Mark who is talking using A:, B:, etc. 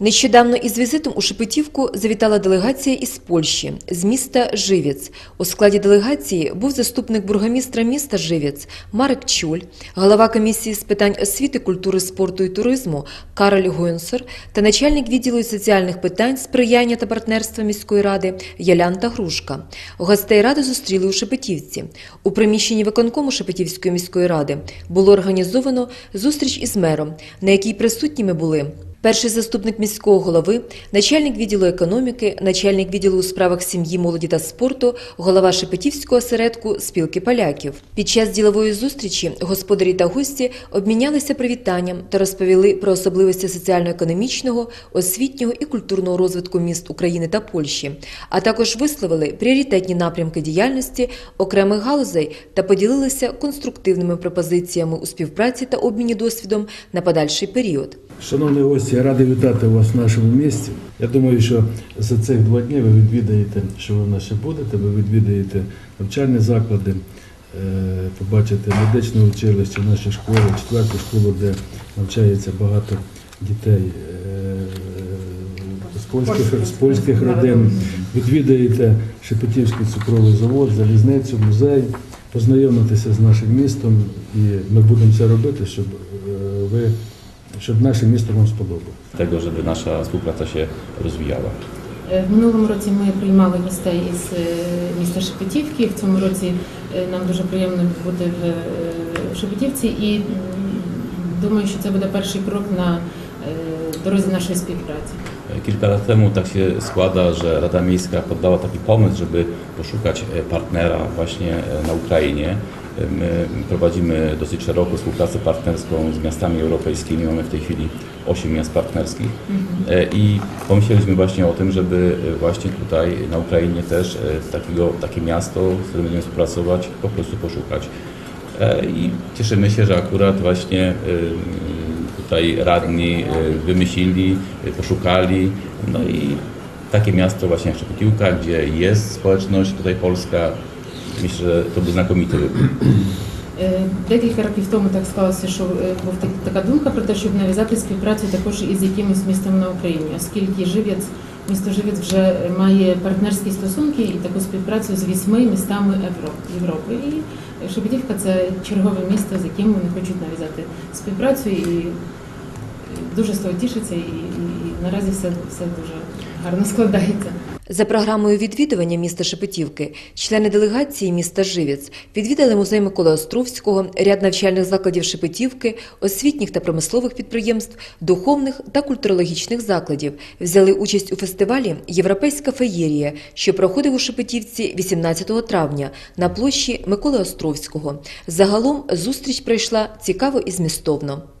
A: Нещодавно із візитом у Шепетівку завітала делегація із Польщі, з міста Живець. У складі делегації був заступник бургомістра міста Живець Марек Чуль, голова комісії з питань освіти, культури, спорту і туризму Кароль Гойнсер та начальник відділу соціальних питань, сприяння та партнерства міської ради Ялянта Грушка. Гостей ради зустріли у Шепетівці. У приміщенні виконкому Шепетівської міської ради було організовано зустріч із мером, на якій присутніми були Перший заступник міського голови, начальник відділу економіки, начальник відділу у справах сім'ї, молоді та спорту, голова Шепетівського осередку спілки поляків. Під час ділової зустрічі господарі та гості обмінялися привітанням та розповіли про особливості соціально-економічного, освітнього і культурного розвитку міст України та Польщі, а також висловили пріоритетні напрямки діяльності окремих галузей та поділилися конструктивними пропозиціями у співпраці та обміні досвідом на подальший період.
B: Шановні гості, я радий вітати вас в нашому місті. Я думаю, що за цих два дні ви відвідаєте, що ви в нас ще будете, ви відвідаєте навчальні заклади, е, побачите медичне училище, наші школи, четверту школу, де навчається багато дітей е, з польських, з польських родин. Відвідаєте Шепетівський цукровий завод, залізницю, музей, познайомитеся з нашим містом, і ми будемо це робити, щоб е, ви щоб наше місто вам сподобалося.
C: tego, żeby nasza współpraca się rozwijała.
D: Е, В минулому році ми приймали гостей із е, міста Шепетівки. В цьому році е, нам дуже приємно бути в е, Шепетівці і м, думаю, що це буде перший крок на е, drodze naszej współpracy.
C: Kilka lat temu tak się składa, że Rada Miejska poddała taki pomysł, żeby poszukać e, partnera właśnie e, na Ukrainie. My prowadzimy dosyć szeroką współpracę partnerską z miastami europejskimi. Mamy w tej chwili 8 miast partnerskich E, i pomyśleliśmy właśnie o tym, żeby e, właśnie tutaj na Ukrainie też e, takiego, takie miasto, z którym będziemy współpracować, po prostu poszukać. I cieszymy się, że akurat właśnie tutaj radni wymyślili, poszukali. No i takie miasto właśnie jak Szepetiłka, gdzie jest społeczność tutaj polska, myślę, że to był znakomity wybór.
D: Е, Декілька років тому так склалося, що е, був така думка про те, щоб нав'язати співпрацю також із якимось містом на Україні, оскільки Живець, місто Живець вже має партнерські стосунки і таку співпрацю з вісьми містами Європи. І Шепетівка це чергове місто, з яким вони хочуть нав'язати співпрацю і дуже з того тішиться, і, і наразі все, все дуже гарно складається.
A: За програмою відвідування міста Шепетівки члени делегації міста Живець відвідали музей Миколи Островського, ряд навчальних закладів Шепетівки, освітніх та промислових підприємств, духовних та культурологічних закладів. Взяли участь у фестивалі Європейська феєрія, що проходив у Шепетівці 18 травня на площі Миколи Островського. Загалом зустріч пройшла цікаво і змістовно.